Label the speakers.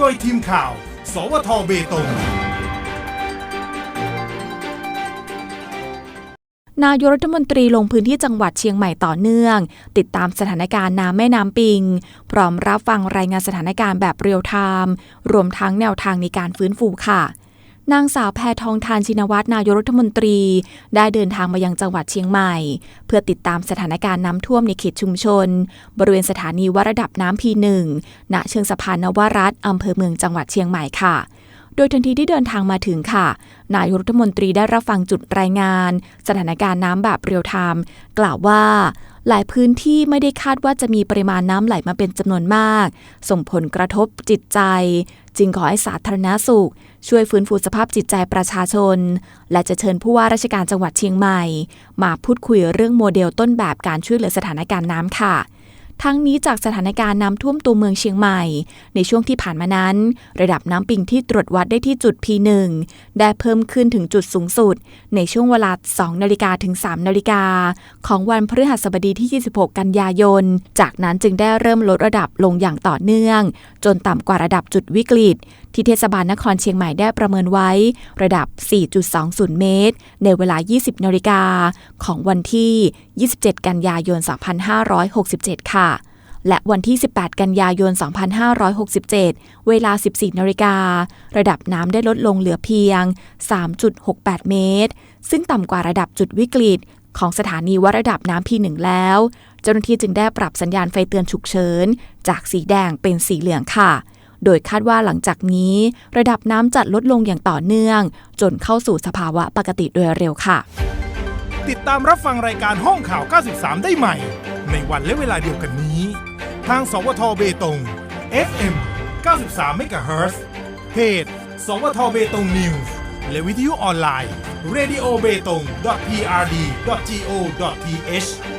Speaker 1: โดยทีมข่าว สวทเบตง
Speaker 2: นายกรัฐมนตรีลงพื้นที่จังหวัดเชียงใหม่ต่อเนื่อง ติดตามสถานการณ์น้ำแม่น้ำปิง พร้อมรับฟังรายงานสถานการณ์แบบเรียลไทม์รวมทั้งแนวทางในการฟื้นฟูค่ะ นางสาวแพทองทานชินวัตรนายกรัฐมนตรี ได้เดินทางมายังจังหวัดเชียงใหม่ เพื่อติดตามสถานการณ์น้ำท่วมในเขตชุมชน บริเวณสถานีวัดระดับน้ำพีหนึ่งณเชิงสะพานนวรัตน์อำเภอเมืองจังหวัดเชียงใหม่ค่ะโดยทันทีที่เดินทางมาถึงค่ะ นายรัฐมนตรีได้รับฟังจุดรายงาน สถานการณ์น้ำแบบเรียลไทม์กล่าวว่า หลายพื้นที่ไม่ได้คาดว่าจะมีปริมาณน้ำไหลมาเป็นจำนวนมาก ส่งผลกระทบจิตใจ จึงขอให้สาธารณสุข ช่วยฟื้นฟูสภาพจิตใจประชาชน และจะเชิญผู้ว่าราชการจังหวัดเชียงใหม่ มาพูดคุยเรื่องโมเดลต้นแบบการช่วยเหลือสถานการณ์น้ำค่ะ ทั้งนี้จากสถานการณ์น้ำท่วมตัวเมืองเชียงใหม่ ในช่วงที่ผ่านมานั้น ระดับน้ำปิงที่ตรวจวัดได้ที่จุด P1 ได้เพิ่มขึ้นถึงจุดสูงสุด ในช่วงเวลา 2 นาฬิกาถึง 3 นาฬิกา ของวันพฤหัสบดีที่ 26 กันยายน จากนั้นจึงได้เริ่มลดระดับลงอย่างต่อเนื่อง จนต่ำกว่าระดับจุดวิกฤต ที่เทศบาลนครเชียงใหม่ได้ประเมินไว้ ระดับ 4.20 เมตร ในเวลา 20 นาฬิกาของวันที่ 27 กันยายน 2567 ค่ะ และวันที่ 18 กันยายน 2567 เวลา 14นาฬิการะดับน้ำได้ลดลงเหลือเพียง 3.68 เมตร ซึ่งต่ำกว่าระดับจุดวิกฤตของสถานีวัดระดับน้ำ P1 แล้ว เจ้าหน้าที่จึงได้ปรับสัญญาณไฟเตือนฉุกเฉิน จากสีแดงเป็นสีเหลืองค่ะ โดยคาดว่าหลังจากนี้ ระดับน้ำจะลดลงอย่างต่อเนื่อง จนเข้าสู่สภาวะปกติโดยเร็วค่ะ
Speaker 1: ติดตามรับฟังรายการห้องข่าว 93 ได้ใหม่ ในวันและเวลาเดียวกันนี้ ทาง สวทเบตง FM 93เมกะเฮิรตซ์เพจ สวทเบตงนิวส์และวิทยุออนไลน์ radio b e t o n g prd go th